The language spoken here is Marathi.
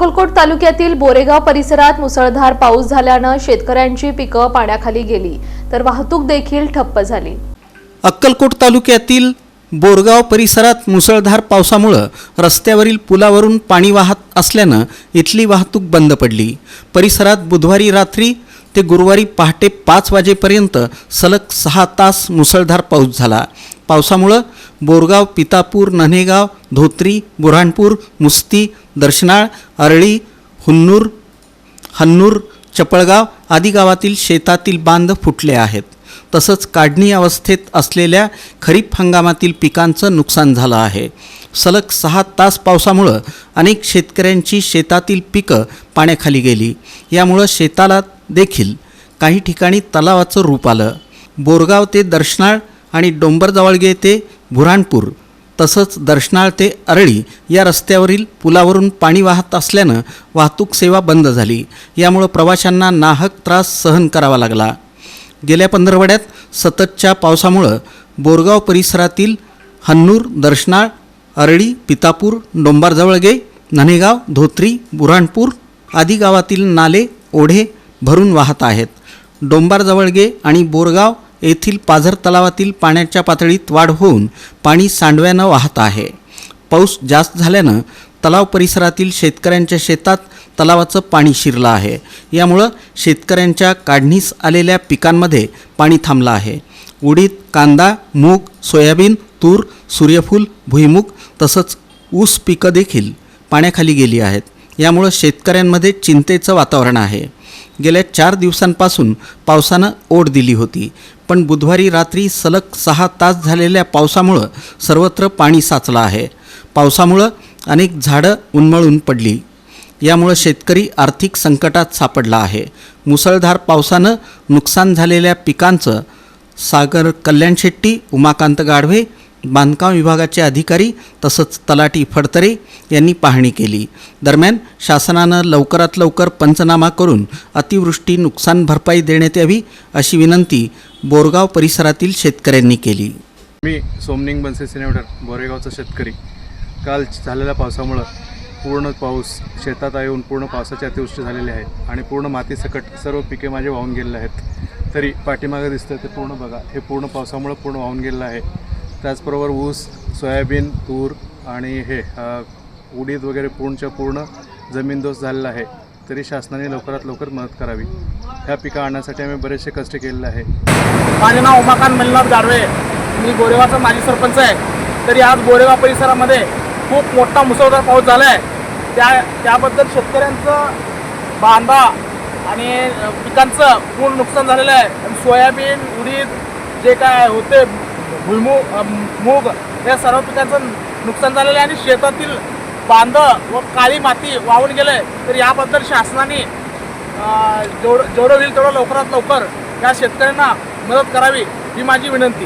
अक्कलकोट तालुक्यातील बोरेगाव परिसरात मुसळधार पाऊस झाल्यानं शेतकऱ्यांची पिकं पाण्याखाली गेली तर वाहतूक देखील ठप्प झाली. अक्कलकोट तालुक्यातील बोरगाव परिसरात मुसळधार पावसामुळं रस्त्यावरील पुलावरून पाणी वाहत असल्यानं इथली वाहतूक बंद पडली. परिसरात बुधवारी रात्री ते गुरुवारी पहाटे पाच वाजेपर्यंत सलग सहा तास मुसळधार पाऊस झाला. पावसामुळं बोरगाव पितापूर नन्हेगाव धोत्री बुऱ्हाणपूर मुस्ती दर्शनाळ अरळी हुन्नूर हन्नूर चपळगाव आदी गावातील शेतातील बांध फुटले आहेत. तसंच काढणी अवस्थेत असलेल्या खरीप हंगामातील पिकांचं नुकसान झालं आहे. सलग सहा तास पावसामुळं अनेक शेतकऱ्यांची शेतातील पिकं पाण्याखाली गेली. यामुळं शेताला देखील काही ठिकाणी तलावाचं रूप आलं. बोरगाव ते दर्शनाळ आणि डोंबरजवळगे ते बुऱ्हाणपूर. तसंच दर्शनाळ ते अरळी या रस्त्यावरील पुलावरून पाणी वाहत असल्यानं वाहतूक सेवा बंद झाली. यामुळं प्रवाशांना नाहक त्रास सहन करावा लागला. गेल्या पंधरवड्यात सततच्या पावसामुळं बोरगाव परिसरातील हन्नूर दर्शनाळ अरळी पितापूर डोंबारजवळगे नन्हेगाव धोत्री बुऱ्हाणपूर आदी गावातील नाले ओढे भरून वाहत आहेत. डोंबारजवळगे आणि बोरगाव येथील पाझर तलावातील पाण्याच्या पातळीत वाढ होऊन पाणी सांडव्यानं वाहत आहे. पाऊस जास्त झाल्यानं तलाव परिसरातील शेतकऱ्यांच्या शेतात तलावाचं पाणी शिरलं आहे. यामुळं शेतकऱ्यांच्या काढणीस आलेल्या पिकांमध्ये पाणी थांबलं आहे. उडीद कांदा मूग सोयाबीन तूर सूर्यफूल भुईमूग तसंच ऊस पिकं देखील पाण्याखाली गेली आहेत. यामुळं शेतकऱ्यांमध्ये चिंतेचं वातावरण आहे. गेल्या चार दिवसांपासून पावसानं ओढ दिली होती. पण बुधवारी रात्री सलग सहा तास झालेल्या पावसामुळं सर्वत्र पाणी साचलं आहे. पावसामुळं अनेक झाडं उन्मळून पडली. यामुळं शेतकरी आर्थिक संकटात सापडला आहे. मुसळधार पावसानं नुकसान झालेल्या पिकांचं सागर कल्याण शेट्टी उमाकांत गाढवे बांधकाम विभागाचे अधिकारी तसंच तलाठी फडतरे यांनी पाहणी केली. दरम्यान शासनानं लवकरात लवकर पंचनामा करून अतिवृष्टी नुकसान भरपाई देण्यात यावी अशी विनंती बोरगाव परिसरातील शेतकऱ्यांनी केली. मी सोमनिंग बनसे सिनेवडर बोरेगावचा शेतकरी. काल झालेल्या पावसामुळं पूर्ण पाऊस शेतात येऊन पूर्ण पावसाची अतिवृष्टी झालेली आहे आणि पूर्ण मातीसकट सर्व पिके माझे वाहून गेलेले आहेत. तरी पाठीमागं दिसतं ते पूर्ण बघा. हे पूर्ण पावसामुळं पूर्ण वाहून गेलेलं आहे. त्याचबरोबर ऊस सोयाबीन तूर आणि हे उडीद वगैरे पूर्णच्या पूर्ण जमीनदोस्त झालेला आहे तरी शासनाने लवकरात लवकर मदत करावी. ह्या पिकं आणण्यासाठी आम्ही बरेचसे कष्ट केलेले आहे. माझे नाव उमाकांत मल्लनाथ गाडवे मी गोरेगावचा माजी सरपंच आहे. तरी आज गोरेगाव परिसरामध्ये खूप मोठा मुसळधार पाऊस झाला आहे त्या त्याबद्दल शेतकऱ्यांचं बांधा आणि पिकांचं पूर्ण नुकसान झालेलं आहे. सोयाबीन उडीद जे काय होते भुईमूग मूग या सर्व पिकांचं नुकसान झालेलं आहे आणि शेतातील बांध व काळी माती वाहून गेलं आहे तर याबद्दल शासनाने जेवढं जेवढं होईल तेवढं लवकरात लवकर या शेतकऱ्यांना मदत करावी ही माझी विनंती.